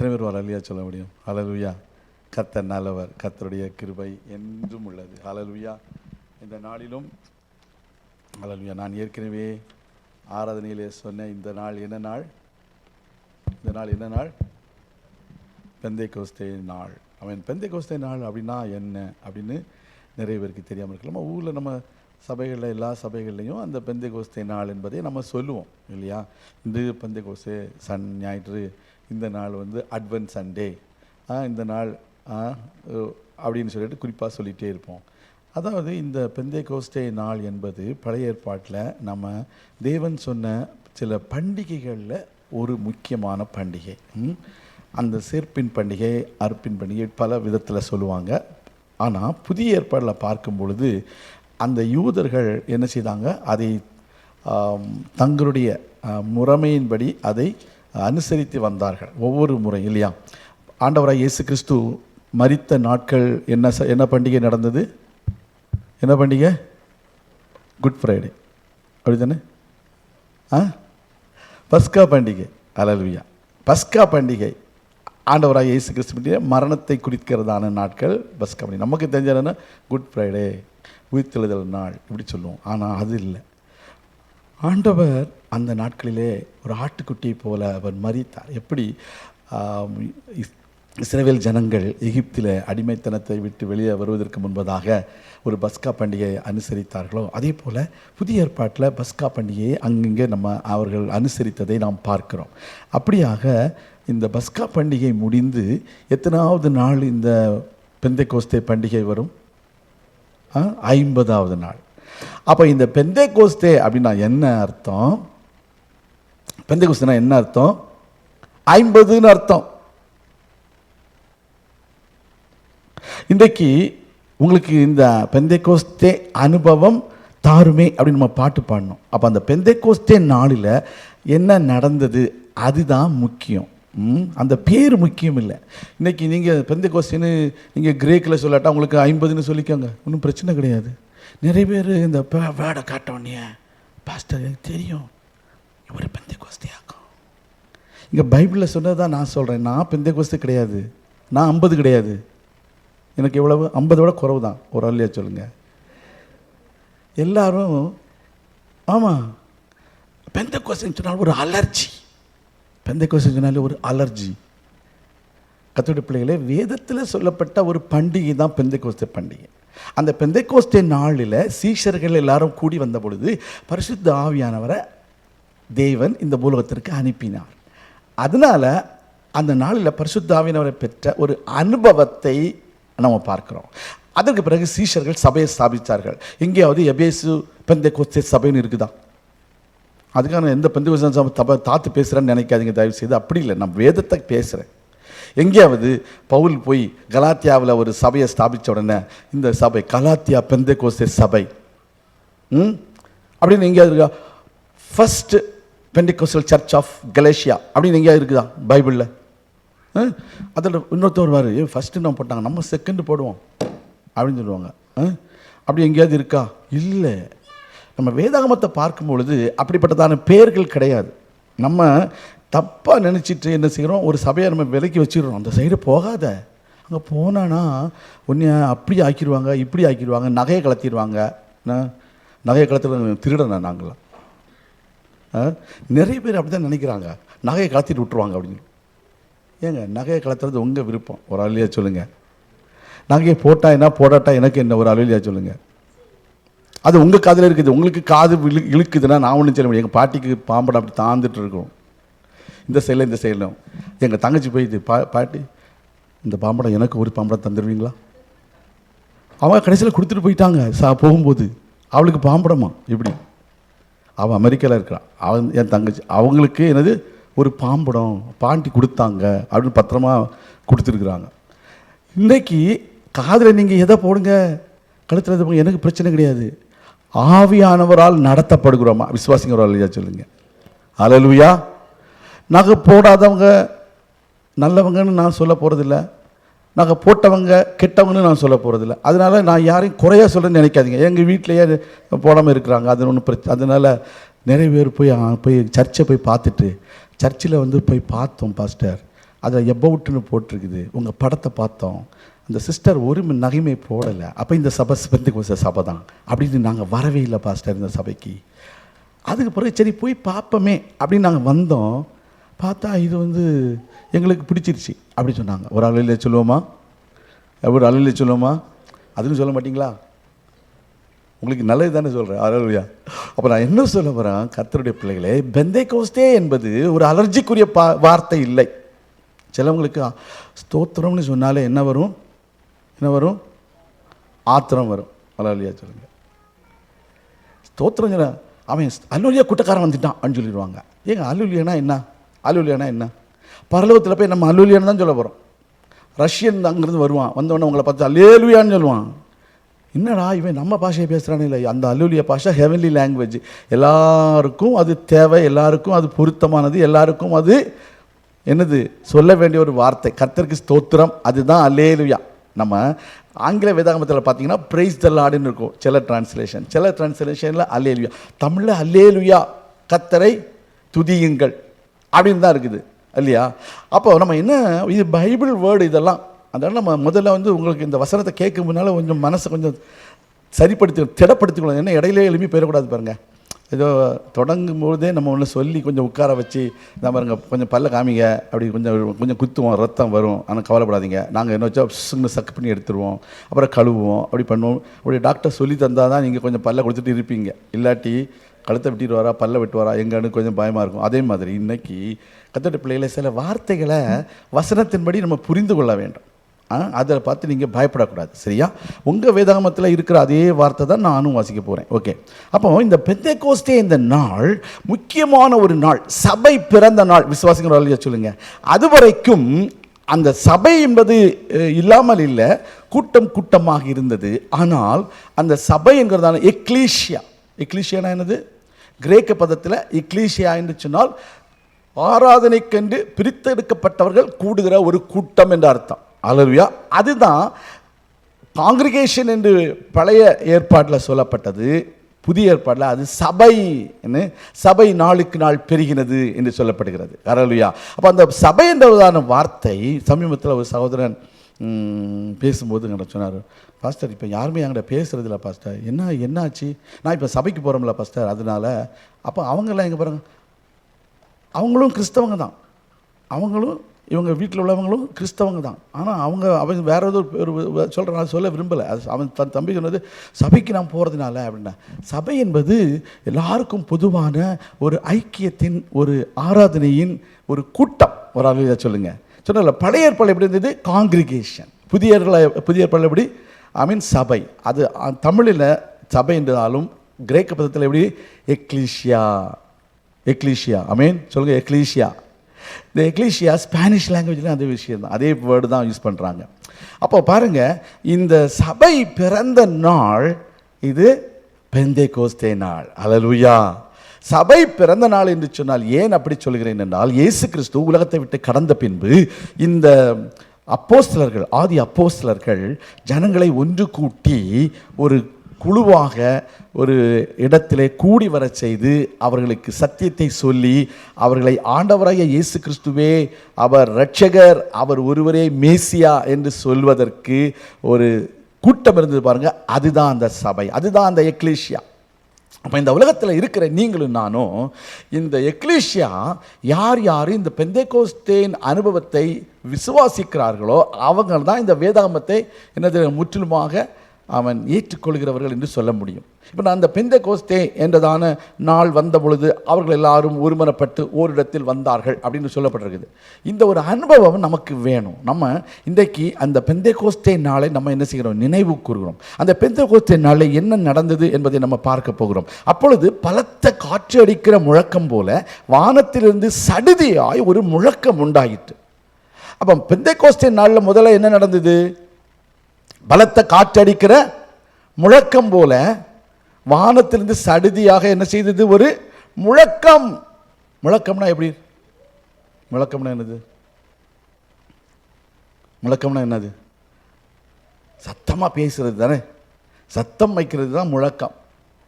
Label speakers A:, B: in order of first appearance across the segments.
A: அலலுயா சொல்ல முடியும்? அலலுயா கத்த நல்லவர் கத்தருடைய கிருபை என்றும் உள்ளது. அலலுயா இந்த நாளிலும் அலலுயா நான் ஏற்கனவே ஆராதனையிலே சொன்னேன் இந்த நாள் என்ன நாள்? இந்த நாள் என்ன நாள்? பெந்தை கோஸ்தே நாள். அவன் பெந்தை கோஸ்தே நாள் அப்படின்னா என்ன? அப்படின்னு நிறைய பேருக்கு தெரியாமல் இருக்கலாம். நம்ம ஊரில் நம்ம சபைகளில் எல்லா சபைகள்லையும் அந்த பெந்தை கோஸ்தே நாள் என்பதை நம்ம சொல்லுவோம் இல்லையா? இந்த பெந்தை கோஸ்தே சன் ஞாயிற்று இந்த நாள் வந்து அட்வன்ஸ் சண்டே இந்த நாள் அப்படின்னு சொல்லிட்டு குறிப்பாக சொல்லிகிட்டே இருப்போம். அதாவது இந்த பெந்தை கோஸ்டே நாள் என்பது பழைய ஏற்பாட்டில் நம்ம தேவன் சொன்ன சில பண்டிகைகளில் ஒரு முக்கியமான பண்டிகை. அந்த சேர்ப்பின் பண்டிகை அற்பின் பண்டிகை பல விதத்தில் சொல்லுவாங்க. ஆனால் புதிய ஏற்பாடில் பார்க்கும் பொழுது அந்த யூதர்கள் என்ன செய்தாங்க? அதை தங்களுடைய முறைமையின்படி அதை அனுசரித்து வந்தார்கள் ஒவ்வொரு முறை இல்லையா? ஆண்டவராக இயேசு கிறிஸ்து மறித்த நாட்கள் என்ன ச- என்ன பண்டிகை நடந்தது? என்ன பண்டிகை? Good Friday. அப்படி தானே ஆ? பஸ்கா பண்டிகை. அலல்வியா பஸ்கா பண்டிகை. ஆண்டவராக இயேசு கிறிஸ்துவினுடைய மரணத்தை குறிக்கிறதான நாட்கள் பஸ்கா பண்டிகை. நமக்கு தெரிஞ்சதுன்னா குட் ஃப்ரைடே உயிர்த்தெழுதல் நாள் இப்படி சொல்லுவோம். ஆனால் அது இல்லை. ஆண்டவர் அந்த நாட்களிலே ஒரு ஆட்டுக்குட்டியை போல அவர் மறித்தார். எப்படி ஆம், ஜனங்கள் எகிப்தில் அடிமைத்தனத்தை விட்டு வெளியே வருவதற்கு முன்பதாக ஒரு பஸ்கா பண்டிகையை அனுசரித்தார்களோ அதே போல் புதிய ஏற்பாட்டில் பஸ்கா பண்டிகையை அங்கங்கே நம்ம அவர்கள் அனுசரித்ததை நாம் பார்க்கிறோம். அப்படியாக இந்த பஸ்கா பண்டிகை முடிந்து எத்தனாவது நாள் இந்த பெந்தை கோஸ்தே பண்டிகை வரும்? ஐம்பதாவது நாள். அப்போ இந்த பெந்தை கோஸ்தே அப்படின்னா என்ன அர்த்தம்? பெந்தை கோஸ்தேனா என்ன அர்த்தம்? ஐம்பதுன்னு அர்த்தம். இன்றைக்கு உங்களுக்கு இந்த பெந்தை கோஸ்தே அனுபவம் தாருமே அப்படின்னு நம்ம பாட்டு பாடணும். அப்போ அந்த பெந்தை கோஸ்தே நாளில் என்ன நடந்தது? அதுதான் முக்கியம். ம், அந்த பேர் முக்கியம் இல்லை. இன்றைக்கி நீங்கள் பெந்தை கோஸ்டின்னு நீங்கள் கிரேக்கில் சொல்லாட்டா உங்களுக்கு ஐம்பதுன்னு சொல்லிக்கோங்க. ஒன்றும் பிரச்சனை கிடையாது. நிறைய பேர் இந்த வேடை காட்டோன்னே பாஸ்டர் எனக்கு தெரியும். இவர் பெந்தை கோஸ்தியாக்கும் இங்கே பைபிளில் சொன்னது தான் நான் சொல்கிறேன் நான் பெந்தை கோஸ்து கிடையாது. நான் ஐம்பது கிடையாது. எனக்கு எவ்வளவு? ஐம்பதை விட குறவு தான் ஒரு அல்லையா சொல்லுங்கள் எல்லாரும் ஆமாம் பெந்த கோசம் சொன்னால் ஒரு அலர்ஜி. பெந்த கோசம் சொன்னாலே ஒரு அலர்ஜி. கத்தோட பிள்ளைகளே வேதத்தில் சொல்லப்பட்ட ஒரு பண்டிகை தான் பெந்தைக்கோஸ்தே பண்டிகை. அந்த பெந்தைக்கோஸ்தே நாளில் சீஷர்கள் எல்லாரும் கூடி வந்த பொழுது பரிசுத்த ஆவியானவரை தேவன் இந்த பூலோகத்திற்கு அனுப்பினார். அதனால் அந்த நாளில் பரிசுத்தாவினவரை பெற்ற ஒரு அனுபவத்தை நம்ம பார்க்குறோம். அதற்கு பிறகு சீஷர்கள் சபையை ஸ்தாபித்தார்கள் எங்கேயாவது எபேசு பெந்தைக்கோஸ்தே சபைன்னு இருக்குதா? அதுக்கான எந்த பெந்தகோஸ்தே சபை தப தாத்து பேசுகிறேன்னு நினைக்காதீங்க தயவு செய்து அப்படி இல்லை நான் வேதத்தை பேசுகிறேன் எங்கேயாவது பவுல் போய் கலாத்தியாவில் ஒரு சபையை ஸ்தாபித்த உடனே இந்த சபை கலாத்தியா பெந்தகோஸ்தே சபை. ம்? அப்படின்னு எங்கேயாவது இருக்கா? ஃபஸ்ட்டு பெண்டிகோசல் சர்ச் ஆஃப் கலேஷியா அப்படின்னு எங்கேயாவது இருக்குதா? பைபிளில். அதில் இன்னொருத்தர் வருவார். ஏ ஃபஸ்ட்டு நம்ம போட்டாங்க. நம்ம செகண்ட் போடுவோம். அப்படின்னு சொல்லுவாங்க. ஆ? அப்படி எங்கேயாவது இருக்கா? இல்லை. நம்ம வேதாகமத்தை பார்க்கும் பொழுது அப்படிப்பட்டதான பெயர்கள் கிடையாது. நம்ம தப்பாக நினச்சிட்டு என்ன செய்கிறோம் ஒரு சபையை நம்ம விலைக்கு வச்சிடுறோம். அந்த சைடு போகாத. அங்கே போனானா ஒன்று அப்படி ஆக்கிடுவாங்க இப்படி ஆக்கிடுவாங்க நகையை கலத்திடுவாங்க. நகையை கலத்துற திருடனா நாங்களாம் நிறைய பேர் அப்படி தான் நினைக்கிறாங்க. நகையை கலத்திட்டு விட்ருவாங்க அப்படின்னு. ஏங்க நகையை கலத்துறது உங்கள் விருப்பம். ஒரு அழுலியாக சொல்லுங்கள் நகையை போட்டால் என்ன போடாட்டா எனக்கு என்ன? ஒரு அழியா சொல்லுங்கள் அது உங்கள் காதில் இருக்குது. உங்களுக்கு காது இழு இழுக்குதுன்னா நான் ஒன்றும் சொல்ல முடியும் எங்கள் பாட்டிக்கு பாம்படம் அப்படி தாந்துட்டு இருக்கோம் இந்த சைடில் இந்த சைடில் எங்கள் தங்கச்சி போயிட்டு பா பாட்டி இந்த பாம்படம் எனக்கு ஒரு பாம்படம் தந்துடுவீங்களா அவங்க கடைசியில் கொடுத்துட்டு போயிட்டாங்க. சா போகும்போது. அவளுக்கு பாம்படமா? இப்படி அவன் அமெரிக்காவில் இருக்கிறான். அவன் என் தங்கச்சி அவங்களுக்கு எனது ஒரு பாம்படம் பாண்டி கொடுத்தாங்க அப்படின்னு பத்திரமா கொடுத்துருக்குறாங்க. இன்றைக்கி காதில் நீங்கள் எதை போடுங்க? கழுத்தில் எதை போடுங்க? எனக்கு பிரச்சனை கிடையாது. ஆவியானவரால் நடத்தப்படுகிறோமா? விசுவாசிங்கிறவரால் இல்லையா சொல்லுங்க. அலலுயா நகை போடாதவங்க நல்லவங்கன்னு நான் சொல்ல போகிறதில்ல நாங்கள் போட்டவங்க கெட்டவங்கன்னு நான் சொல்ல போகிறதில்ல அதனால் நான் யாரையும் குறையாக சொல்கிறேன்னு நினைக்காதீங்க. எங்கள் வீட்டிலேயே போடாமல் இருக்கிறாங்க. அது ஒன்றும் பிரச்சனை அதனால நிறைய பேர் போய் போய் சர்ச்சை போய் பார்த்துட்டு சர்ச்சில் வந்து போய் பார்த்தோம் பாஸ்டர் அதில் எபவுட்னு போட்டிருக்குது. உங்கள் படத்தை பார்த்தோம். அந்த சிஸ்டர் ஒரு நகைமை போடலை. அப்போ இந்த சபை பெந்தை கோச சபை தான். அப்படின்னு நாங்கள் வரவே இல்லை பாஸ்டர் இந்த சபைக்கு. அதுக்கு பிறகு சரி போய் பார்ப்போமே அப்படின்னு நாங்கள் வந்தோம். பார்த்தா இது வந்து எங்களுக்கு பிடிச்சிருச்சு. அப்படி சொன்னாங்க. ஒரு அலையில சொல்லுவோமா? ஒரு அலையில சொல்லுவோமா? அதுன்னு சொல்ல மாட்டிங்களா? உங்களுக்கு நல்லது தானே சொல்கிறேன் அலலுயா அப்போ நான் என்ன சொல்ல வரேன் கத்தருடைய பிள்ளைகளே பெந்தை கோஸ்தே என்பது ஒரு அலர்ஜிக்குரிய பா வார்த்தை இல்லை. சிலவங்களுக்கு ஸ்தோத்திரம்னு சொன்னாலே என்ன வரும்? என்ன வரும்? ஆத்திரம் வரும். அலலுயா சொல்லுங்க. ஸ்தோத்திரம் அவன் அல்லூலியா குட்டக்காரன் வந்துட்டான் அப்படின்னு சொல்லிடுவாங்க. ஏங்க அல்லூலியானா என்ன? அல்லூலியானா என்ன? பரலோகத்தில் போய் நம்ம அல்லூலியான்னு தான் சொல்ல போகிறோம் ரஷ்யன் அங்கேருந்து வருவான். வந்தவொடனே உங்களை பார்த்து அல்லேலுயான்னு சொல்லுவான். என்னடா இவன் நம்ம பாஷையை பேசுகிறானே இல்லை அந்த அல்லூலிய பாஷா ஹெவன்லி லாங்குவேஜ் எல்லாருக்கும் அது தேவை எல்லாருக்கும் அது பொருத்தமானது எல்லாருக்கும் அது என்னது? சொல்ல வேண்டிய ஒரு வார்த்தை. கர்த்தருக்கு ஸ்தோத்திரம். அதுதான் அல்லேலுயா. நம்ம ஆங்கில வேதாகமத்தில் பார்த்தீங்கன்னா பிரைஸ் த லாடுன்னு இருக்கும். சில டிரான்ஸ்லேஷன் சில டிரான்ஸ்லேஷனில் அல்லேலுயா. தமிழில் அல்லேலுயா. கத்தரை துதியுங்கள். அப்படின்னு தான் இருக்குது. இல்லையா? அப்போ நம்ம என்ன இது பைபிள் வேர்டு இதெல்லாம். அதனால் நம்ம முதல்ல வந்து உங்களுக்கு இந்த வசனத்தை கேட்க முன்னால் கொஞ்சம் மனசை கொஞ்சம் சரிப்படுத்தி திடப்படுத்திக்கணும் என்ன இடையிலே எழுப்பி போயிடக்கூடாது பாருங்க. ஏதோ தொடங்கும் போதே நம்ம ஒன்று சொல்லி கொஞ்சம் உட்கார வச்சு நான் பாருங்க கொஞ்சம் பல்ல காமிங்க. அப்படி கொஞ்சம் கொஞ்சம் குத்துவோம் ரத்தம் வரும். ஆனால் கவலைப்படாதீங்க. நாங்கள் என்ன வச்சா சுங்க சக்கு பண்ணி எடுத்துருவோம். அப்புறம் கழுவுவோம். அப்படி பண்ணுவோம். அப்படி டாக்டர் சொல்லி தந்தால் தான் நீங்கள் கொஞ்சம் பல்ல கொடுத்துட்டு இருப்பீங்க. இல்லாட்டி கழுத்தை வெட்டிட்டு பல்ல விட்டுவாரா எங்கன்னு கொஞ்சம் பயமாக இருக்கும். அதே மாதிரி இன்னைக்கு கத்தோட்ட பிள்ளைகளை சில வார்த்தைகளை வசனத்தின்படி நம்ம புரிந்து கொள்ள வேண்டும். அதில் பார்த்து நீங்கள் பயப்படக்கூடாது. சரியா? உங்கள் வேதாகமத்தில் இருக்கிற அதே வார்த்தை தான் நானும் வாசிக்க போகிறேன் ஓகே. அப்போ இந்த பெந்தை கோஸ்டே இந்த நாள் முக்கியமான ஒரு நாள். சபை பிறந்த நாள். விசுவாசிக்கிற இல்லையா சொல்லுங்க. அது வரைக்கும் அந்த சபை என்பது இல்லாமல் இல்லை கூட்டம் கூட்டமாக இருந்தது. ஆனால் அந்த சபை என்கிறதான எக்லீஷியா இக்லீஷியானா என்னது? கிரேக்க பதத்தில் இக்லீஷியா என்று சொன்னால் ஆராதனைக்கென்று பிரித்தெடுக்கப்பட்டவர்கள் கூடுகிற ஒரு கூட்டம் என்ற அர்த்தம். அலருயா அதுதான் காங்கிரிகேஷன் என்று பழைய ஏற்பாட்டில் சொல்லப்பட்டது. புதிய ஏற்பாட்டில் அது சபை சபை நாளுக்கு நாள் பெருகினது என்று சொல்லப்படுகிறது. அரலுயா அப்போ அந்த சபை என்றதான வார்த்தை சமீபத்தில் ஒரு சகோதரன் பேசும்போது என்கிட்ட சொன்னார். பாஸ்டர் இப்போ யாருமே என்கிட்ட பேசுறதில்ல பாஸ்டர் என்ன என்னாச்சு? நான் இப்போ சபைக்கு போகிறோம்ல பாஸ்டர் அதனால அப்போ அவங்கெல்லாம் எங்கே பாருங்க அவங்களும் கிறிஸ்தவங்க தான். அவங்களும் இவங்க வீட்டில் உள்ளவங்களும் கிறிஸ்தவங்க தான். ஆனால் அவங்க அவங்க வேற ஏதோ ஒரு சொல்கிற நான் சொல்ல விரும்பலை. அது அவன் தன் தம்பி சொன்னது சபைக்கு நான் போகிறதுனால அப்படின்னா. சபை என்பது எல்லாருக்கும் பொதுவான ஒரு ஐக்கியத்தின் ஒரு ஆராதனையின் ஒரு கூட்டம். ஒரு அளவில் சொல்லுங்கள் சொன்னல பழைய ஏற்பாடு எப்படி இருந்தது? காங்கிரிகேஷன் புதிய புதிய ஏற்பாடு எப்படி? ஐ மீன் சபை. அது தமிழில் சபை என்றாலும் கிரேக்க பதத்தில் எப்படி? எக்லீஷியா. எக்லீஷியா. ஐ மீன் சொல்லுங்க எக்லீஷியா. இந்த எக்லீஷியா ஸ்பானிஷ் லாங்குவேஜ்லாம் அதே விஷயம் தான். அதே வேர்டு தான் யூஸ் பண்ணுறாங்க அப்போ பாருங்க இந்த சபை பிறந்த நாள் இது பெந்தே கோஸ்தே நாள். அலலுயா சபை பிறந்த நாள் என்று சொன்னால் ஏன் அப்படி சொல்கிறேன் என்றால் இயேசு கிறிஸ்து உலகத்தை விட்டு கடந்த பின்பு இந்த அப்போஸ்தலர்கள் ஆதி அப்போஸ்தலர்கள் ஜனங்களை ஒன்று கூட்டி ஒரு குழுவாக ஒரு இடத்திலே கூடி வரச் செய்து அவர்களுக்கு சத்தியத்தை சொல்லி அவர்களை ஆண்டவராக இயேசு கிறிஸ்துவே அவர் ரட்சகர் அவர் ஒருவரே மேசியா என்று சொல்வதற்கு ஒரு கூட்டம் இருந்தது பாருங்கள் அதுதான் அந்த சபை அதுதான் அந்த எக்லேஷியா அப்போ இந்த உலகத்தில் இருக்கிற நீங்களும் நானும் இந்த எக்லீஷியா யார் யார் இந்த பெந்தைகோஸ்தேன் அனுபவத்தை விசுவாசிக்கிறார்களோ அவங்க தான் இந்த வேதாகமத்தை என்னது முற்றிலுமாக அவன் ஏற்றுக்கொள்கிறவர்கள் என்று சொல்ல முடியும். இப்போ நான் அந்த பெந்த கோஸ்தே என்றதான நாள் வந்த பொழுது அவர்கள் எல்லாரும் ஒருமனப்பட்டு ஓரிடத்தில் வந்தார்கள் அப்படின்னு சொல்லப்பட்டிருக்குது. இந்த ஒரு அனுபவம் நமக்கு வேணும். நம்ம இன்றைக்கு அந்த பெந்தை கோஸ்தே நாளை நம்ம என்ன செய்கிறோம்? நினைவு கூறுகிறோம். அந்த பெந்த கோஸ்தே நாளில் என்ன நடந்தது என்பதை நம்ம பார்க்க போகிறோம். அப்பொழுது பலத்த காற்று அடிக்கிற முழக்கம் போல வானத்திலிருந்து சடுதியாய் ஒரு முழக்கம் உண்டாயிற்று. அப்போ பெந்தை கோஸ்தே நாளில் முதல்ல என்ன நடந்தது? பலத்த காற்றடிக்கிற முழக்கம் போல வானத்திலிருந்து சடுதியாக என்ன செய்தது? ஒரு முழக்கம். முழக்கம்னா எப்படி? முழக்கம்னா என்னது? முழக்கம்னா என்னது? சத்தமாக பேசுறது தானே. சத்தம் வைக்கிறது தான் முழக்கம்.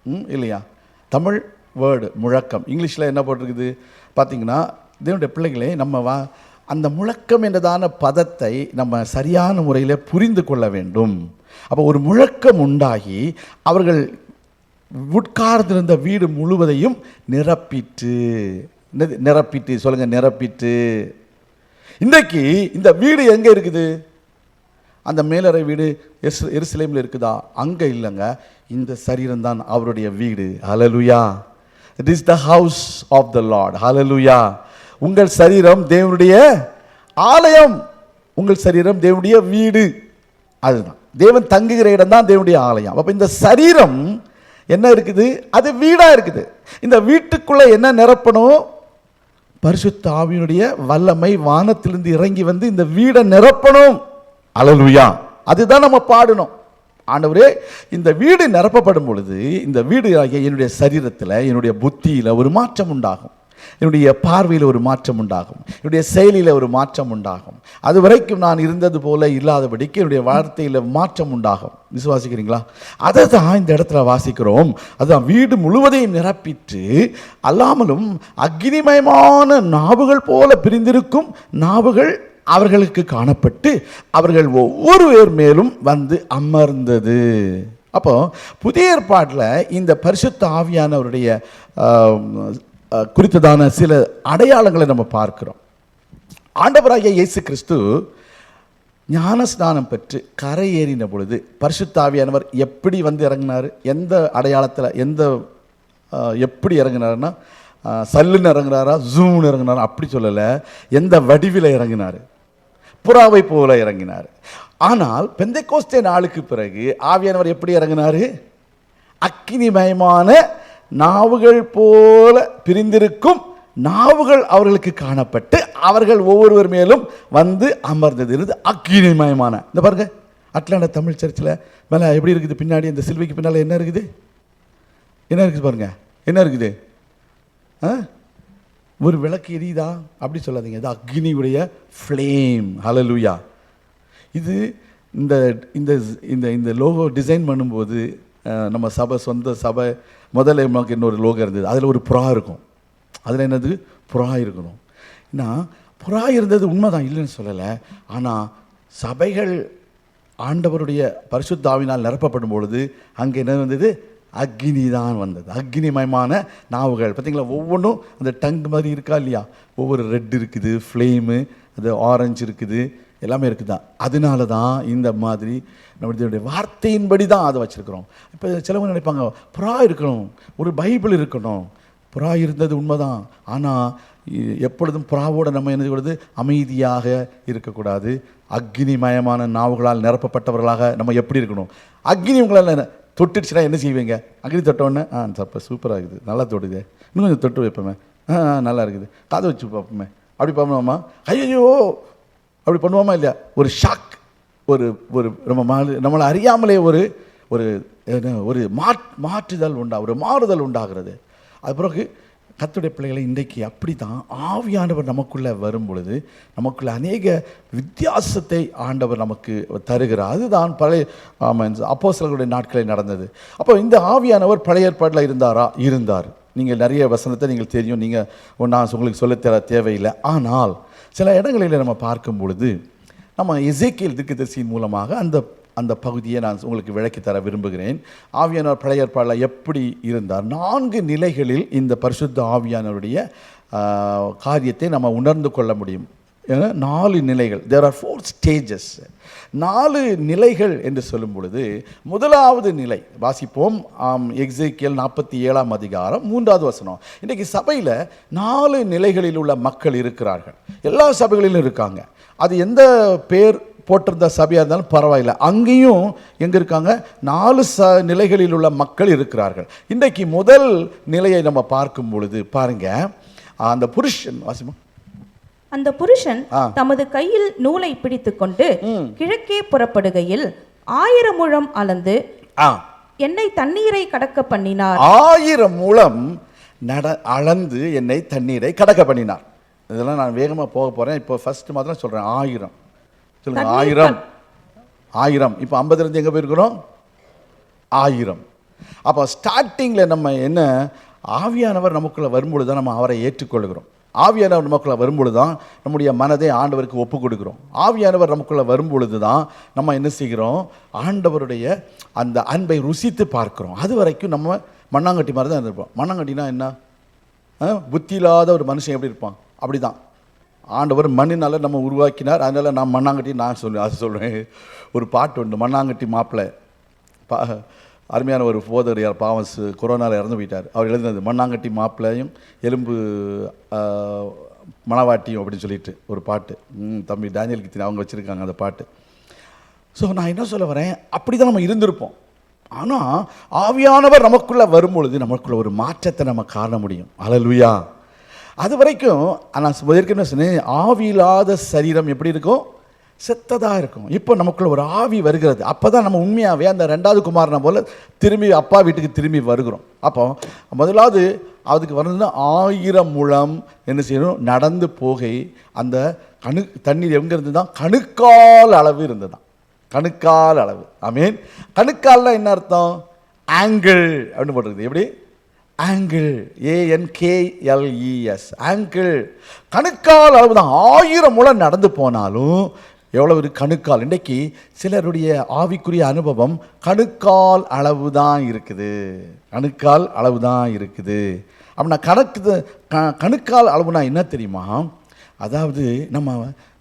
A: ம் இல்லையா? தமிழ் வேர்டு முழக்கம். இங்கிலீஷில் என்ன போட்டிருக்குது? பார்த்தீங்கன்னா இதனுடைய பிள்ளைகளே நம்ம வா அந்த முழக்கம் என்றதான பதத்தை நம்ம சரியான முறையில் புரிந்து கொள்ள வேண்டும். அப்போ ஒரு முழக்கம் உண்டாகி அவர்கள் உட்கார்ந்திருந்த வீடு முழுவதையும் நிரப்பிட்டு நிரப்பிட்டு சொல்லுங்க நிரப்பிட்டு இன்றைக்கு இந்த வீடு எங்கே இருக்குது? அந்த மேலறை வீடு எஸ் எருசலேமில் இருக்குதா? அங்கே இல்லைங்க. இந்த சரீரம் தான் அவருடைய வீடு. Hallelujah it is the house of the Lord hallelujah உங்கள் சரீரம் தேவனுடைய ஆலயம். உங்கள் சரீரம் தேவனுடைய வீடு. அதுதான். தேவன் தங்குகிற இடம் தான் தேவனுடைய ஆலயம். அப்போ இந்த சரீரம் என்ன இருக்குது? அது வீடாக இருக்குது. இந்த வீட்டுக்குள்ளே என்ன நிரப்பணும் பரிசுத்த ஆவியினுடைய வல்லமை வானத்திலிருந்து இறங்கி வந்து இந்த வீடை நிரப்பணும். அலலுயா அதுதான் நம்ம பாடணும். ஆண்டவரே இந்த வீடு நிரப்பப்படும் பொழுது இந்த வீடு ஆகிய என்னுடைய சரீரத்தில் என்னுடைய புத்தியில் ஒரு மாற்றம் உண்டாகும். என்னுடைய பார்வையில் ஒரு மாற்றம் உண்டாகும். என்னுடைய செயலில் ஒரு மாற்றம் உண்டாகும். அது வரைக்கும் நான் இருந்தது போல இல்லாதபடிக்கு என்னுடைய வார்த்தையில் மாற்றம் உண்டாகும். விசுவாசிக்கிறீங்களா? அதை தான் இந்த இடத்துல வாசிக்கிறோம். அதுதான் வீடு முழுவதையும் நிரப்பிட்டு அல்லாமலும் அக்னிமயமான நாவுகள் போல பிரிந்திருக்கும் நாவுகள் அவர்களுக்கு காணப்பட்டு அவர்கள் ஒவ்வொரு பேர் மேலும் வந்து அமர்ந்தது. அப்போ புதிய ஏற்பாட்டில் இந்த பரிசுத்த ஆவியானவருடைய குறித்ததான சில அடையாளங்களை நம்ம பார்க்கிறோம். ஆண்டவராகிய இயேசு கிறிஸ்து ஞானஸ்நானம் பெற்று கரை ஏறின பொழுது பரிசுத்தாவியானவர் எப்படி வந்து இறங்கினார்? எந்த அடையாளத்தில் எந்த எப்படி இறங்கினாருன்னா சல்லுன்னு இறங்குனாரா ஜூம்னு இறங்கினாரா அப்படி சொல்லலை. எந்த வடிவில் இறங்கினார்? புறாவை போல இறங்கினார். ஆனால் பெந்தைக்கோஸ்தே நாளுக்கு பிறகு ஆவியானவர் எப்படி இறங்கினார்? அக்கினிமயமான நாவுகள் போல பிரிந்திருக்கும் நாவுகள் அவர்களுக்கு காணப்பட்டு அவர்கள் ஒவ்வொருவர் மேலும் வந்து அமர்ந்தது. இருந்து அக்கினிமயமான. இந்த பாருங்க அட்லாண்ட தமிழ் சர்ச்சில் மேலே எப்படி இருக்குது பின்னாடி இந்த சிலுவைக்கு பின்னால் என்ன இருக்குது? என்ன இருக்குது பாருங்க என்ன இருக்குது? ஆ? ஒரு விளக்கு எரியுதா? அப்படி சொல்லாதீங்க. இது அக்னியுடைய ஃப்ளேம் ஹலலுயா இது இந்த இந்த இந்த இந்த லோகோ டிசைன் பண்ணும்போது நம்ம சபை சொந்த சபை முதல்ல நமக்கு இன்னொரு லோகோ இருந்தது. அதில் ஒரு புறா இருக்கும். அதில் என்னது? புறா இருக்கணும். ஏன்னா புறா இருந்தது உண்மைதான் இல்லைன்னு சொல்லலை. ஆனால் சபைகள் ஆண்டவருடைய பரிசுத்தாவினால் நிரப்பப்படும் பொழுது அங்கே என்ன வந்தது? அக்னி தான் வந்தது. அக்னிமயமான நாவுகள். பார்த்தீங்களா ஒவ்வொன்றும் அந்த டங் மாதிரி இருக்கா இல்லையா? ஒவ்வொரு ரெட் இருக்குது ஃப்ளேமு அது ஆரஞ்சு இருக்குது. எல்லாமே இருக்குது தான் அதனால தான் இந்த மாதிரி நம்மளுடைய வார்த்தையின்படி தான் அதை வச்சுருக்கிறோம். இப்போ சிலவங்க நினைப்பாங்க புறா இருக்கணும் ஒரு பைபிள் இருக்கணும். புறா இருந்தது உண்மைதான். ஆனால் எப்பொழுதும் புறாவோட நம்ம என்ன செய்யக்கூடாது? அமைதியாக இருக்கக்கூடாது. அக்னிமயமான நாவுகளால் நிரப்பப்பட்டவர்களாக நம்ம எப்படி இருக்கணும்? அக்னி உங்களால் என்ன- தொட்டுடுச்சுன்னா என்ன செய்வீங்க? அக்னி தொட்டோன்னே ஆ சப்ப சூப்பராக இருக்குது. நல்லா தொட்டுதே இன்னும் கொஞ்சம் தொட்டு வைப்போமே. ஆ நல்லா இருக்குது. காதை வச்சு பார்ப்போமே. அப்படி பார்ப்போமா ஐயோ அப்படி பண்ணுவோமா இல்லையா? ஒரு ஷாக் ஒரு ஒரு நம்ம மா- நம்மளை அறியாமலே ஒரு ஒரு என்ன, ஒரு மாட் மாற்றுதல் உண்டா ஒரு மாறுதல் உண்டாகிறது. அது பிறகு கத்துடைய பிள்ளைகளை இன்றைக்கு அப்படி தான் ஆவியானவர் நமக்குள்ளே வரும் பொழுது நமக்குள்ள அநேக வித்தியாசத்தை ஆண்டவர் நமக்கு தருகிறார். அதுதான் பழைய அப்போஸ்தலர்களுடைய நாட்களில் நடந்தது. அப்போ இந்த ஆவியானவர் பழைய ஏற்பாட்டில் இருந்தாரா? இருந்தார். நீங்கள் நிறைய வசனத்தை நீங்கள் தெரியும். நீங்கள் நான் உங்களுக்கு சொல்லித்தர தேவையில்லை. ஆனால் சில இடங்களில் நம்ம பார்க்கும் பொழுது நம்ம இசைக்கியல் திருக்கதரிசியின் மூலமாக அந்த அந்த பகுதியை நான் உங்களுக்கு விளக்கி தர விரும்புகிறேன். ஆவியானவர் பழைய ஏற்பாடில் எப்படி இருந்தார்? நான்கு நிலைகளில் இந்த பரிசுத்த ஆவியானவருடைய காரியத்தை நம்ம உணர்ந்து கொள்ள முடியும். நாலு நிலைகள். தேர் ஆர் ஃபோர் ஸ்டேஜஸ் நாலு நிலைகள் என்று சொல்லும் பொழுது முதலாவது நிலை வாசிப்போம். ஆம், எக்ஸேக்கியல் நாற்பத்தி ஏழாம் அதிகாரம் மூன்றாவது வசனம். இன்றைக்கி சபையில் நாலு நிலைகளில் உள்ள மக்கள் இருக்கிறார்கள். எல்லா சபைகளிலும் இருக்காங்க. அது எந்த பேர் போட்டிருந்த சபையாக இருந்தாலும் பரவாயில்ல. அங்கேயும் எங்கே இருக்காங்க? நாலு ச நிலைகளில் உள்ள மக்கள் இருக்கிறார்கள். இன்றைக்கு முதல் நிலையை நம்ம பார்க்கும் பொழுது பாருங்கள் அந்த புருஷன் வாசிமா
B: அந்த புருஷன். தமது கையில் நூலை பிடித்துக்கொண்டு கிழக்கே புறப்படுகையில் ஆயிரம் முழம் அளந்து என்னை தண்ணீரை கடக்க பண்ணினார்.
A: ஆயிரம் மூலம் நட அளந்து என்னை தண்ணீரை கடக்க பண்ணினார். இதெல்லாம் நான் வேகமாக போக போகிறேன் இப்போ ஃபர்ஸ்ட் மாத்திரம் சொல்கிறேன் ஆயிரம். சொல்லுங்க.
B: தண்ணீர்
A: ஆயிரம். ஆயிரம். இப்போ ஐம்பதுலேருந்து எங்கே போயிருக்கிறோம்? ஆயிரம். அப்போ ஸ்டார்டிங்கில் நம்ம என்ன? ஆவியானவர் நமக்குள்ளே வரும்பொழுது தான் நம்ம அவரை ஏற்றுக்கொள்கிறோம். ஆவியானவர் நமக்குள்ளே வரும்பொழுது தான் நம்முடைய மனதை ஆண்டவருக்கு ஒப்பு கொடுக்குறோம் ஆவியானவர் நமக்குள்ளே வரும்பொழுது தான் நம்ம என்ன செய்கிறோம்? ஆண்டவருடைய அந்த அன்பை ருசித்து பார்க்குறோம். அது வரைக்கும் நம்ம மண்ணாங்கட்டி மாதிரி தான் இருப்போம் மண்ணாங்கட்டினா என்ன? ஆ, புத்தி இல்லாத ஒரு மனுஷன் எப்படி இருப்பான்? அப்படிதான். ஆண்டவர் மண்ணினால் நம்ம உருவாக்கினார். அதனால் நான் மண்ணாங்கட்டி நான் சொல்லுவேன் அது சொல்கிறேன் ஒரு பாட்டு உண்டு மண்ணாங்கட்டி மாப்பிள்ளை. பா அருமையான ஒரு போதர் யார் கொரோனாவில் இறந்து போயிட்டார். அவர் எழுதினது மண்ணாங்கட்டி மாப்பிள்ளையும் எலும்பு மணவாட்டியும் அப்படின்னு சொல்லிட்டு ஒரு பாட்டு. தம்பி டேனியல் கித்தின் அவங்க வச்சுருக்காங்க அந்த பாட்டு. ஸோ நான் என்ன சொல்ல வரேன்? அப்படி தான் நம்ம இருந்திருப்போம். ஆனால் ஆவியானவர் நமக்குள்ளே வரும்பொழுது நமக்குள்ள ஒரு மாற்றத்தை நம்ம காண முடியும். அலலுயா அது வரைக்கும் நான் ஏற்கனவே சொன்னேன் ஆவியில்லாத சரீரம் எப்படி இருக்கும்? செத்ததாக இருக்கும். இப்போ நமக்குள்ள ஒரு ஆவி வருகிறது. அப்போ தான் நம்ம உண்மையாகவே அந்த ரெண்டாவது குமாரனை போல் திரும்பி அப்பா வீட்டுக்கு திரும்பி வருகிறோம். அப்போ முதலாவது அதுக்கு வரணும்னா ஆயிரம் முழம் என்ன செய்யணும்? நடந்து போகை. அந்த கணு தண்ணீர் எங்கே இருந்து தான் கணுக்கால் அளவு இருந்ததுதான். கணுக்கால் அளவு. ஐ மீன் கணுக்கால்னா என்ன அர்த்தம்? ஆங்கிள் அப்படின்னு போட்டிருக்குது. எப்படி? ஆங்கிள் ஏஎன்கேஎல்இஎஸ் ஆங்கிள் கணுக்கால் அளவு தான் ஆயிரம் மூலம் நடந்து போனாலும் எவ்வளவு இருக்கு கணுக்கால். இன்றைக்கு சிலருடைய ஆவிக்குரிய அனுபவம் கணுக்கால் அளவு தான் இருக்குது. கணுக்கால் அளவு தான் இருக்குது. அப்படின்னா கணக்கு க கணுக்கால் அளவுனா என்ன தெரியுமா? அதாவது நம்ம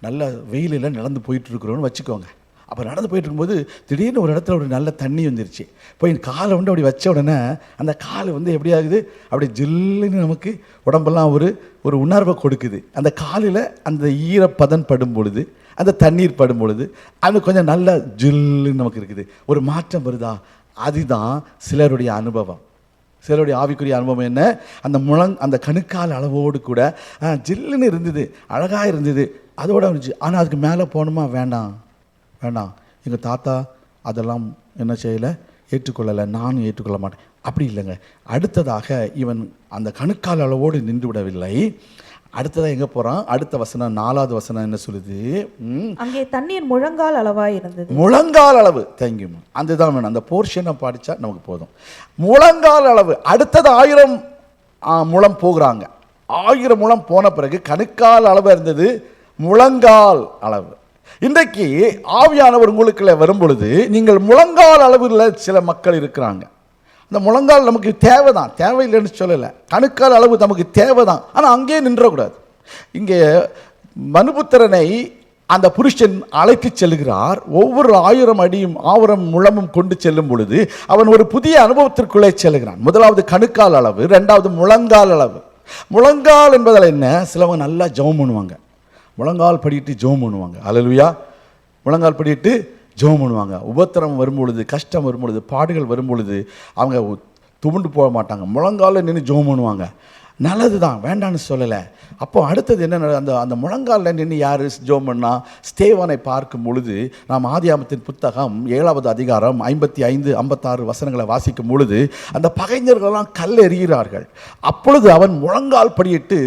A: நல்ல வெயிலில் நடந்து போயிட்டுருக்குறோன்னு வச்சுக்கோங்க. அப்போ நடந்து போயிட்டு இருக்கும்போது திடீர்னு ஒரு இடத்துல ஒரு நல்ல தண்ணி வந்துருச்சு. போய் காலை வந்து அப்படி வச்ச உடனே அந்த கால் வந்து எப்படி ஆகுது? அப்படி ஜில்லுன்னு நமக்கு உடம்பெல்லாம் ஒரு ஒரு உணர்வை கொடுக்குது. அந்த காலில் அந்த ஈரப்பதன் படும் பொழுது அந்த தண்ணீர் படும் பொழுது அது கொஞ்சம் நல்ல ஜில்லுன்னு நமக்கு இருக்குது. ஒரு மாற்றம் வருதா? அதுதான் சிலருடைய அனுபவம். சிலருடைய ஆவிக்குரிய அனுபவம் என்ன? அந்த முழங் அந்த கணுக்கால் அளவோடு கூட ஜில்லுன்னு இருந்தது அழகாக இருந்தது அதோட இருந்துச்சு. ஆனால் அதுக்கு மேலே போகணுமா? வேண்டாம். வேண்டாம் எங்கள் தாத்தா அதெல்லாம் என்ன செய்யலை? ஏற்றுக்கொள்ளலை. நானும் ஏற்றுக்கொள்ள மாட்டேன். அப்படி இல்லைங்க. அடுத்ததாக இவன் அந்த கணுக்கால் அளவோடு நின்று விடவில்லை. அடுத்ததாக எங்கே போகிறான் அடுத்த வசனம் நாலாவது வசனம் என்ன சொல்லுது?
B: அங்கே தண்ணீர் முழங்கால் அளவாய் இருந்தது.
A: முழங்கால் அளவு. தேங்க்யூ அதுதான் வேணும். அந்த போர்ஷனை படித்தா நமக்கு போதும். முழங்கால் அளவு. அடுத்தது ஆயிரம் ஆ, முழம் போகிறாங்க. ஆயிரம் முழம் போன பிறகு கணுக்கால் அளவு இருந்தது. முழங்கால் அளவு. இன்றைக்கு ஆவியானவர் உங்களுக்குள்ள வரும்பொழுது நீங்கள் முழங்கால் அளவில் சில மக்கள் இருக்கிறாங்க. அந்த முழங்கால் நமக்கு தேவை தான் தேவையில்லைன்னு சொல்லலை. கணுக்கால் அளவு நமக்கு தேவை தான் ஆனால் அங்கேயே நின்றக்கூடாது. இங்கே மனுபுத்திரனை அந்த புருஷன் அழைத்து செல்கிறார். ஒவ்வொரு ஆயிரம் அடியும் ஆயிரம் முழமும் கொண்டு செல்லும் பொழுது அவன் ஒரு புதிய அனுபவத்திற்குள்ளே செல்கிறான். முதலாவது கணுக்கால் அளவு ரெண்டாவது முழங்கால் அளவு. முழங்கால் என்பதில் என்ன? சிலவங்க நல்லா ஜெபம் பண்ணுவாங்க. முழங்கால் படிட்டு ஜோம் பண்ணுவாங்க. அலலுயா முழங்கால் படிட்டு ஜோம் பண்ணுவாங்க. உபத்திரம் வரும்பொழுது கஷ்டம் வரும்பொழுது பாடுகள் வரும்பொழுது அவங்க துவண்டு போக மாட்டாங்க. முழங்காலில் நின்று ஜோம் பண்ணுவாங்க. நல்லது தான் வேண்டான்னு சொல்லலை. அப்போ அடுத்தது என்ன அந்த அந்த முழங்காலில் நின்று யார் ஜோம் பண்ணால் ஸ்தேவானை பார்க்கும் பொழுது நாம் ஆதியாமத்தின் புத்தகம் ஏழாவது அதிகாரம் ஐம்பத்தி ஐந்து ஐம்பத்தாறு வசனங்களை வாசிக்கும் பொழுது அந்த பகைஞர்களெல்லாம் கல் எறிகிறார்கள் அப்பொழுது அவன் முழங்கால் படியிட்டு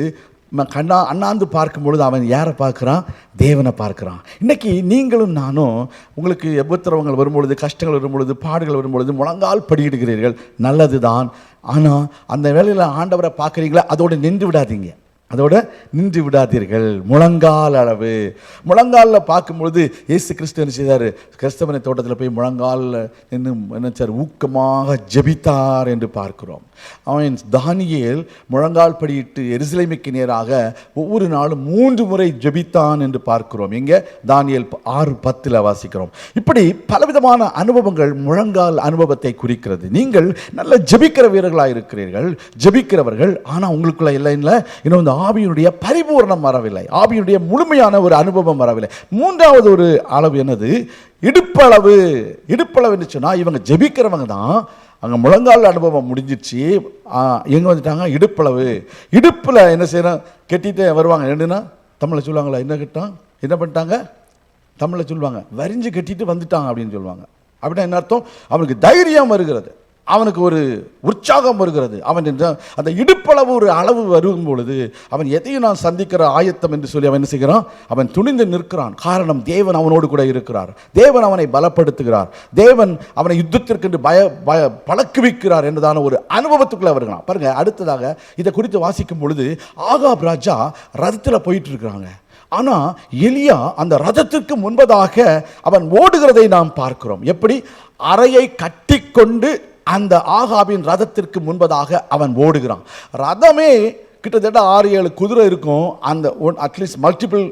A: கண்ணா அண்ணாந்து பார்க்கும் பொழுது அவன் யாரை பார்க்குறான்? தேவனை பார்க்குறான். இன்றைக்கி நீங்களும் நானும் உங்களுக்கு எவ்வளவு வரும்பொழுது கஷ்டங்கள் வரும்பொழுது பாடுகள் வரும்பொழுது முழங்கால் படியிடுகிறீர்கள். நல்லது தான் ஆனால் அந்த வேலையில் ஆண்டவரை பார்க்குறீங்களா? அதோடு நின்று விடாதீங்க. அதோட நின்று விடாதீர்கள். முழங்கால் அளவு. முழங்காலில் பார்க்கும்பொழுது ஏசு கிறிஸ்து என்ன செய்தார்? கிறிஸ்தவனை தோட்டத்தில் போய் முழங்காலில் நின்று நினைச்சார் ஊக்கமாக ஜெபித்தார் என்று பார்க்கிறோம். அவன் தானியல் முழங்கால் படியிட்டு எரிசிலைமைக்கு நேராக ஒவ்வொரு நாளும் மூன்று முறை ஜெபித்தான் என்று பார்க்கிறோம். இங்கே தானியல் ஆறு பத்தில் வாசிக்கிறோம். இப்படி பலவிதமான அனுபவங்கள் முழங்கால் அனுபவத்தை குறிக்கிறது. நீங்கள் நல்ல ஜெபிக்கிற வீரர்களாக இருக்கிறீர்கள் ஜெபிக்கிறவர்கள் ஆனால் உங்களுக்குள்ள இல்லை இல்லை இன்னும் இந்த ஆவியினுடைய பரிபூர்ணம் வரவில்லை. ஆவியினுடைய முழுமையான ஒரு அனுபவம் வரவில்லை. மூன்றாவது ஒரு அளவு என்னது? இடுப்பளவு. இடுப்பளவு என்று சொன்னால் இவங்க ஜெபிக்கிறவங்க தான். அங்கே முழங்கால் அனுபவம் முடிஞ்சிச்சு எங்கே வந்துட்டாங்க? இடுப்பளவு. இடுப்பில் என்ன செய்யணும் கட்டிட்டு வருவாங்க. என்னன்னா தமிழில் சொல்லுவாங்களா என்ன கட்டான்? என்ன பண்ணிட்டாங்க? தமிழில் சொல்லுவாங்க வரிஞ்சு கட்டிட்டு வந்துட்டாங்க அப்படின்னு சொல்லுவாங்க. அப்படின்னா என்ன அர்த்தம்? அவனுக்கு தைரியம் வருகிறது. அவனுக்கு ஒரு உற்சாகம் வருகிறது. அவன் அந்த இடுப்பளவு ஒரு அளவு வரும் பொழுது அவன் எதையும் நான் சந்திக்கிற ஆயத்தம் என்று சொல்லி அவன் என்ன செய்கிறான்? அவன் துணிந்து நிற்கிறான். காரணம் தேவன் அவனோடு கூட இருக்கிறார். தேவன் அவனை பலப்படுத்துகிறார். தேவன் அவனை யுத்தத்திற்கென்று பய பய பழக்குவிக்கிறார் என்றதான ஒரு அனுபவத்துக்குள்ளே வருகிறான். பாருங்க அடுத்ததாக இதை குறித்து வாசிக்கும் பொழுது ஆகாப் ராஜா ரதத்தில் போயிட்டு இருக்கிறாங்க ஆனால் எலியா அந்த ரதத்திற்கு முன்பதாக அவன் ஓடுகிறதை நாம் பார்க்கிறோம். எப்படி? அறையை கட்டிக்கொண்டு அந்த ஆகாபின் ரதத்திற்கு முன்பதாக அவன் ஓடுகிறான். ரதமே கிட்டத்தட்ட ஆறு ஏழு குதிரை இருக்கும். அந்த ஒன் அட்லீஸ்ட் மல்டிபிள்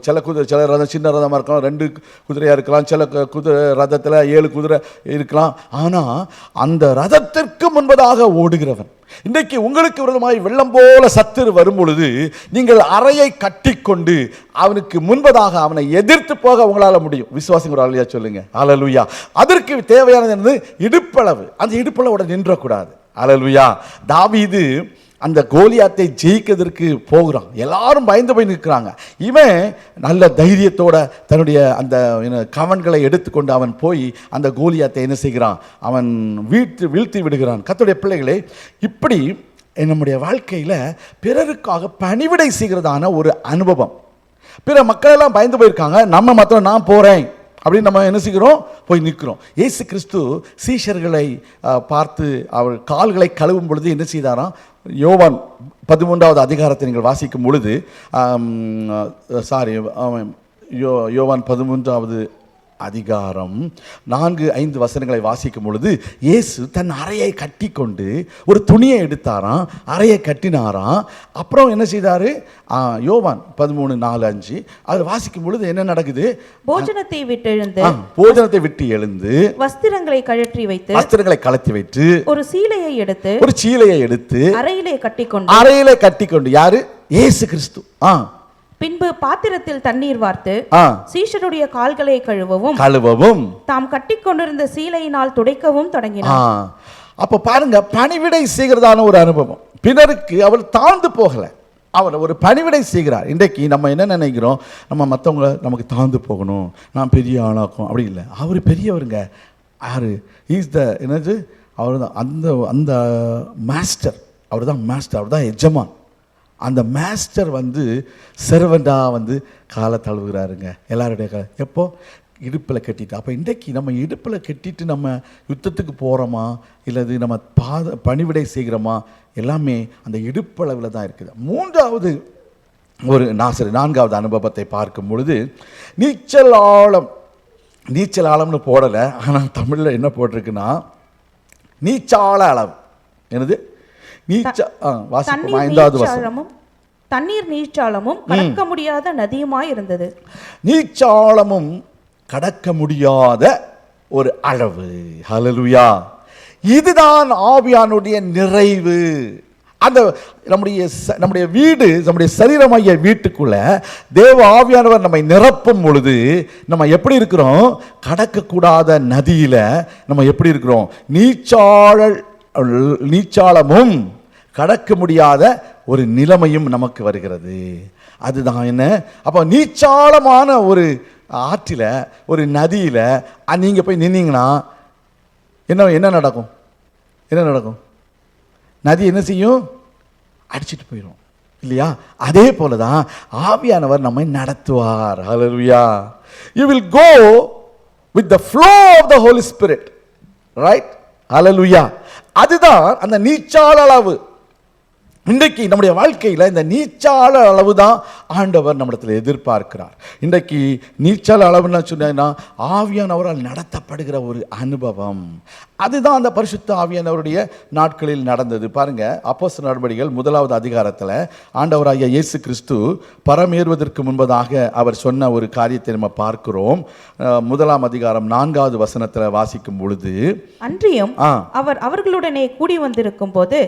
A: சில குதிரை சில ரதம் சின்ன ரதமாக இருக்கலாம் ரெண்டு குதிரையாக இருக்கலாம் சில கு- குதிரை ரதத்தில் ஏழு குதிரை இருக்கலாம். ஆனால் அந்த ரதத்திற்கு முன்பதாக ஓடுகிறவன் இன்றைக்கு உங்களுக்கு விரதமாய் வெள்ளம் போல சத்துரு வரும் பொழுது நீங்கள் அறையை கட்டிக்கொண்டு அவனுக்கு முன்பதாக அவனை எதிர்த்து போக உங்களால் முடியும். விசுவாசிங்க ஒரு ஆளியா சொல்லுங்க. அலலுயா அதற்கு தேவையானது என்னது? இடுப்பளவு. அந்த இடுப்பளவோட நின்றக்கூடாது. அலலுயா இது அந்த கோலியாத்தை ஜெயிக்கிறதுக்கு போகிறான். எல்லாரும் பயந்து போய் நிற்கிறாங்க. இவன் நல்ல தைரியத்தோட தன்னுடைய அந்த என்ன, கவன்களை எடுத்துக்கொண்டு அவன் போய் அந்த கோலியாத்தை என்ன செய்கிறான்? அவன் வீழ்த்து வீழ்த்தி விடுகிறான். கத்துடைய பிள்ளைகளே இப்படி நம்முடைய வாழ்க்கையில் பிறருக்காக பணிவிடை செய்கிறதான ஒரு அனுபவம். பிற மக்களெல்லாம் பயந்து போயிருக்காங்க. நம்ம மாத்திரம் நான் போகிறேன் அப்படின்னு நம்ம என்ன செய்கிறோம்? போய் நிற்கிறோம். இயேசு கிறிஸ்து சீஷர்களை பார்த்து அவர் கால்களை கழுவும் பொழுது என்ன செய்தாராம்? யோவான் பதிமூன்றாவது அதிகாரத்தை நீங்கள் வாசிக்கும் பொழுது சாரி யோ யோவான் பதிமூன்றாவது அதிகாரம் நான்கு ஐந்து வசனங்களை வாசிக்கும் பொழுது இயேசு தன் அறையை கட்டி கொண்டு ஒரு துணியை எடுத்தாராம் அறையை கட்டினாராம். அப்புறம் என்ன செய்தாரு? யோவான் பதிமூணு நாலு அஞ்சு. அது வாசிக்கும் பொழுது என்ன நடக்குது?
B: போஜனத்தை விட்டெழுந்து
A: ஆ, போஜனத்தை விட்டு எழுந்து
B: வஸ்திரங்களை கழற்றி வைத்து
A: வஸ்திரங்களை கலத்தி வைத்து
B: ஒரு சீலையை எடுத்து
A: ஒரு சீலையை எடுத்து
B: அறையிலே கட்டிக்கொண்டு
A: அறையில கட்டி கொண்டு யாரு? இயேசு கிறிஸ்து. ஆ
B: பின்பு பாத்திரத்தில் தண்ணீர் வார்த்து சீஷருடைய கால்களை கழுவவும்.
A: கழுவவும்.
B: தாம் கட்டிக்கொண்டிருந்த சீலையினால் துடைக்கவும் தொடங்கினார்.
A: அப்போ பாருங்க பணிவிடை செய்கிறதான ஒரு அனுபவம். பிறருக்கு அவர் தாழ்ந்து போகலை. அவர் ஒரு பணிவிடை செய்கிறார் இன்றைக்கு நம்ம என்ன நினைக்கிறோம்? நம்ம மற்றவங்கள நமக்கு தாழ்ந்து போகணும். நான் பெரிய ஆளாக்கும். அப்படி இல்லை. அவர் பெரியவருங்க. யாரு இஸ் த என்னது? அவர் தான் அந்த அந்த மாஸ்டர் அவர் தான் மாஸ்டர் அவர் தான் எஜமான். அந்த மாஸ்டர் வந்து செர்வண்டாக வந்து காலை தழுவுகிறாருங்க. எல்லாருடைய கால எப்போ? இடுப்பில் கட்டிட்டு. அப்போ இன்றைக்கு நம்ம இடுப்பில் கட்டிட்டு நம்ம யுத்தத்துக்கு போகிறோமா இல்லது நம்ம பாத பணிவிடை செய்கிறோமா? எல்லாமே அந்த இடுப்பளவில் தான் இருக்குது. மூன்றாவது ஒரு நாசர் நான்காவது அனுபவத்தை பார்க்கும் பொழுது நீச்சல் ஆழம். நீச்சல் ஆழம்னு போடலை ஆனால் தமிழில் என்ன போட்டிருக்குன்னா நீச்சாள அளவு. என்னது? நீச்ச வாசிப்போம்.
B: தண்ணீர்
A: ஐந்தாவது வசனம்
B: தண்ணீர் நீச்சாளமும் கடக்க முடியாத நதியுமாய் இருந்தது.
A: நீச்சாளமும் கடக்க முடியாத ஒரு அளவு. ஹalleluya. இதுதான் ஆவியானுடைய நிறைவு. அந்த நம்முடைய நம்முடைய வீடு நம்முடைய சரீரமாகிய வீட்டுக்குள்ள தேவ ஆவியானவர் நம்மை நிரப்பும் பொழுது நம்ம எப்படி இருக்கிறோம்? கடக்கக்கூடாத நதியில நம்ம எப்படி இருக்கிறோம்? நீச்சாழல் நீச்சாளமும் கடக்க முடியாத ஒரு நிலைமையும் நமக்கு வருகிறது. அதுதான் என்ன? அப்போ நீச்சாளமான ஒரு ஆற்றில் ஒரு நதியில் நீங்கள் போய் நின்னீங்கன்னா என்ன என்ன நடக்கும்? என்ன நடக்கும்? நதி என்ன செய்யும்? அடிச்சிட்டு போயிடும் இல்லையா? அதே போல தான் ஆவியானவர் நம்மை நடத்துவார். ஹalleluya you will go with the flow of the Holy Spirit right hallelujah அதுதான் அந்த நீச்சால் அளவு. இன்றைக்கு நம்முடைய வாழ்க்கையில் இந்த நீச்சாள அளவு தான் ஆண்டவர் நம்மிடத்தில் எதிர்பார்க்கிறார். இன்றைக்கு நீச்சாள அளவுன்னு சொன்னீங்கன்னா ஆவியானவரால் நடத்தப்படுகிற ஒரு அனுபவம். அதுதான் அந்த பரிசுத்த ஆவியானவருடைய நாட்களில் நடந்தது. பாருங்க அப்போஸ் நடவடிக்கைகள் முதலாவது அதிகாரத்தில் ஆண்டவராகிய இயேசு கிறிஸ்து பரமேறுவதற்கு முன்பதாக அவர் சொன்ன ஒரு காரியத்தை நம்ம பார்க்கிறோம். முதலாம் அதிகாரம் நான்காவது வசனத்தில் வாசிக்கும் பொழுது
B: அன்றியும் அவர் அவர்களுடனே கூடி வந்திருக்கும் போது.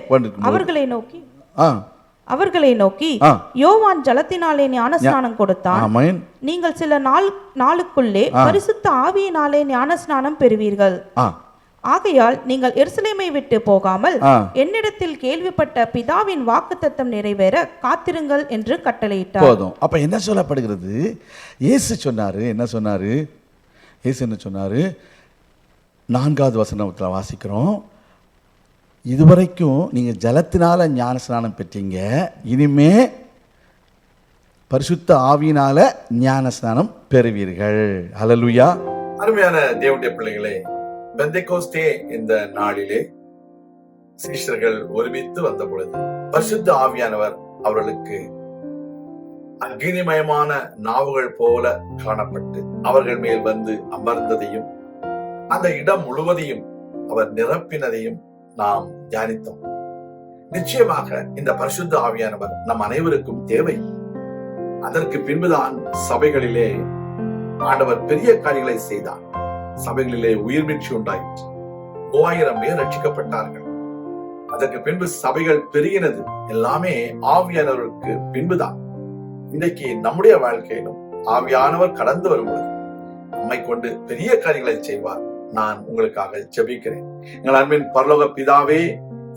B: அவர்களை நோக்கி அவர்களை நோக்கி. யோவான் ஜலத்தினாலே ஞானஸ்நானம் கொடுத்தான். நீங்கள் சில நாள் நாளுக்குள்ளே பரிசுத்த ஆவியினாலே ஞானஸ்நானம் பெறுவீர்கள். ஆகையால் நீங்கள் எருசலேமை விட்டு போகாமல். என்னிடத்தில் கேள்விப்பட்ட பிதாவின் வாக்குத்தத்தம் நிறைவேற காத்திருங்கள் என்று கட்டளையிட்டார்.
A: போதும். அப்ப என்ன சொல்லப்படுகிறது? இயேசு சொன்னாரு என்ன சொன்னாரு? இயேசு என்ன சொன்னாரு? நான்காவது வசனத்தில் வாசிக்கிறோம்.
C: இதுவரைக்கும் நீங்கள் ஜலத்தினால ஞான ஸ்நானம் பெற்றீங்க. இனிமே பரிசுத்த ஆவியினால ஞான ஸ்நானம் பெறுவீர்கள். அலலுயா
A: அருமையான தேவடைய பிள்ளைகளே பெந்தைகோஸ்டே இந்த நாளிலே சீஷர்கள் ஒருமித்து வந்த பொழுது பரிசுத்த ஆவியானவர் அவர்களுக்கு அக்னிமயமான நாவுகள் போல காணப்பட்டு அவர்கள் மேல் வந்து அமர்ந்ததையும் அந்த இடம் முழுவதையும் அவர் நிரப்பினதையும் நாம் தியானித்தோம். நிச்சயமாக இந்த பரிசுத்த ஆவியானவர் நம் அனைவருக்கும் தேவை. அதற்கு பின்புதான் சபைகளிலே ஆண்டவர் பெரிய காரியங்களை செய்தார். சபைகளிலே உயிர் மீட்சி உண்டாயிற்று. மூவாயிரம் பேர் ரட்சிக்கப்பட்டார்கள். அதற்கு பின்பு சபைகள் பெருகினது. எல்லாமே ஆவியானவருக்கு பின்புதான். இன்றைக்கு நம்முடைய வாழ்க்கையிலும் ஆவியானவர் கடந்து வரும்பொழுது நம்மை கொண்டு பெரிய காரியங்களை செய்வார். நான் உங்களுக்காக ஜெபிக்கிறேன். எங்கள் அன்பின் பரலோக பிதாவே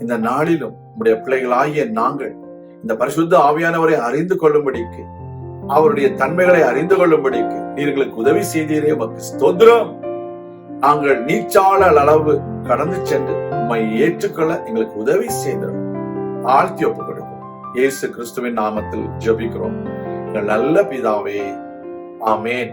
A: இந்த நாளிலும் உடைய பிள்ளைகளாகிய நாங்கள் இந்த பரிசுத்த ஆவியானவரை அறிந்து கொள்ளும்படிக்கு அவருடைய தன்மைகளை அறிந்து கொள்ளும்படிக்கு நீர்களுக்கு உதவி செய்தீரே உமக்கு ஸ்தோத்திரம். நாங்கள் நீச்சாளர் அளவு கடந்து சென்று உண்மை ஏற்றுக்கொள்ள எங்களுக்கு உதவி செய்தோம் ஆழ்த்தி ஒப்புக் கொடுக்கிறோம். இயேசு கிறிஸ்துவின் நாமத்தில் ஜபிக்கிறோம். எங்கள் நல்ல பிதாவே ஆமேன்.